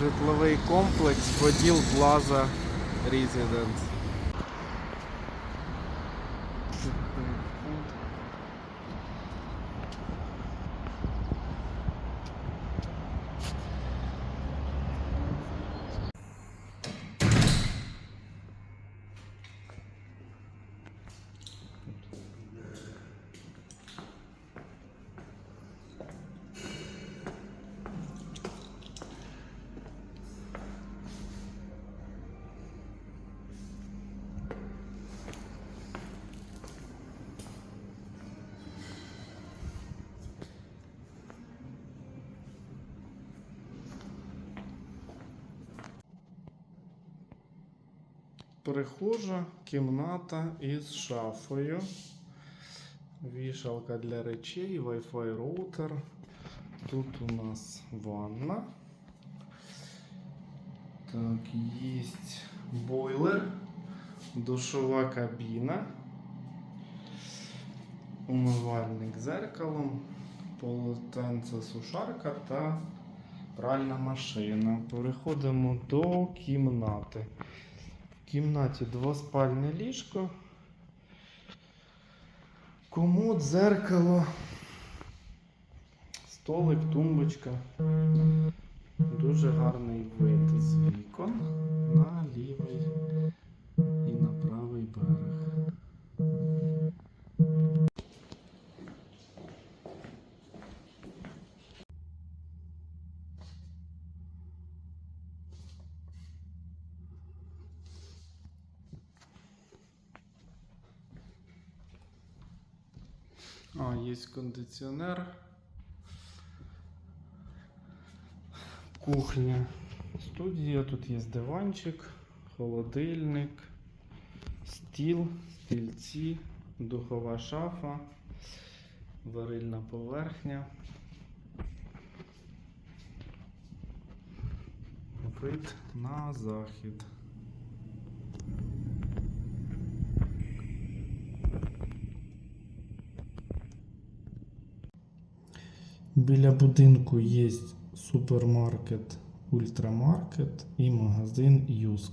Житловий комплекс Поділ Плаза Residence. Прихожа, кімната із шафою. Вішалка для речей, Wi-Fi роутер. Тут у нас ванна. Так, есть бойлер, душова кабіна, умивальник з зеркалом, полотенце сушарка та пральна машина. Переходимо до кімнати. В кімнаті двоспальне ліжко, комод, дзеркало, столик, тумбочка. Дуже гарний вид з вікон А, є кондиціонер. Кухня. Студія. Тут є диванчик, холодильник, стіл, стільці, духова шафа, варильна поверхня. Вид на захід. Біля будинку є супермаркет, ультрамаркет і магазин Юск.